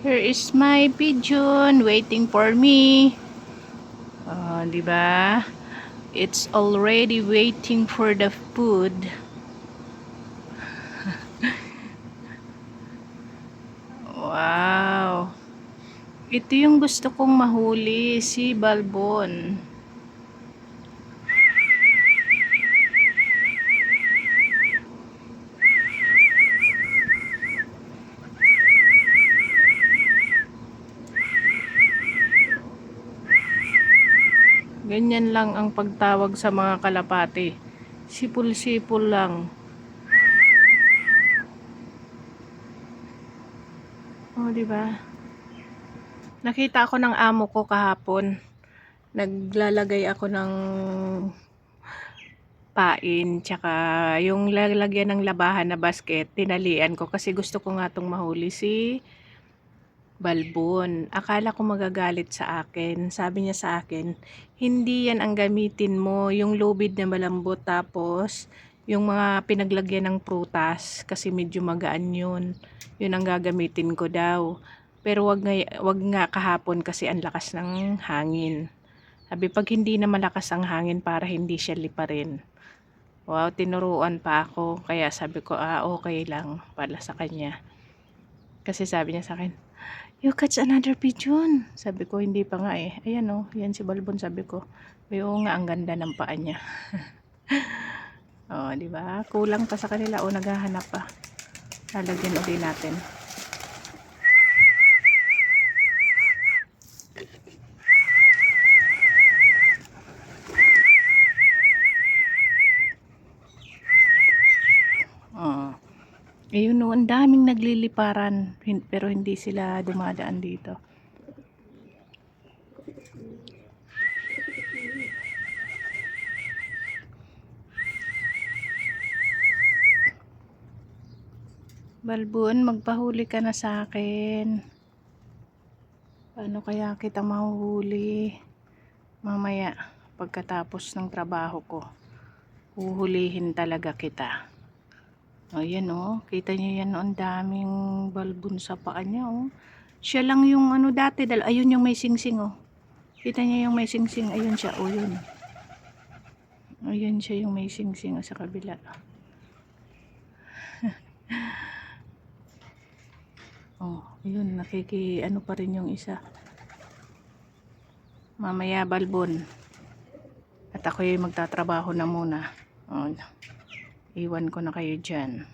Here is my pigeon waiting for me. Oh, di ba? It's already waiting for the food. wow. Ito yung gusto kong mahuli, si Balbon. Ganyan lang ang pagtawag sa mga kalapati. Sipul-sipul lang. Oh, di ba? Nakita ako ng amo ko kahapon. Naglalagay ako ng pain, tsaka yung lalagyan ng labahan na basket, tinalian ko kasi gusto ko nga itong mahuli si Balbon. Akala ko magagalit sa akin. Sabi niya sa akin, hindi yan ang gamitin mo, yung lubid na malambot tapos yung mga pinaglagyan ng prutas kasi medyo magaan yun. Yun ang gagamitin ko daw. Pero wag nga, wag nga kahapon kasi ang lakas ng hangin. Sabi, pag hindi na malakas ang hangin para hindi siya liparin. Wow, tinuruan pa ako. Kaya sabi ko, ah, okay lang para sa kanya. Kasi sabi niya sa akin, you catch another pigeon. Sabi ko, hindi pa nga eh. Ayan oh, yan si Balbon, sabi ko. Oo nga, ang ganda ng paa niya. oh, di ba? Kulang pa sa kanila. O, naghahanap pa. Lalagyan ulit natin. Oo. Ayun no, ang daming nagliliparan, pero hindi sila dumadaan dito. Balbon, magpahuli ka na sa akin. Paano kaya kita mahuhuli? Mamaya, pagkatapos ng trabaho ko, huhulihin talaga kita. Ayan oh, kita niyo yan, oh, ang daming balbon sa paa niya oh. Siya lang yung ano dati, dal ayun yung may singsing oh. Kita niyo yung may singsing, ayun siya, oh yun. Ayun siya yung may singsing oh, sa kabila. oh, yun, nakiki, ano pa rin yung isa. Mamaya balbon. At ako yung magtatrabaho na muna. Oh, iwan ko na kayo dyan.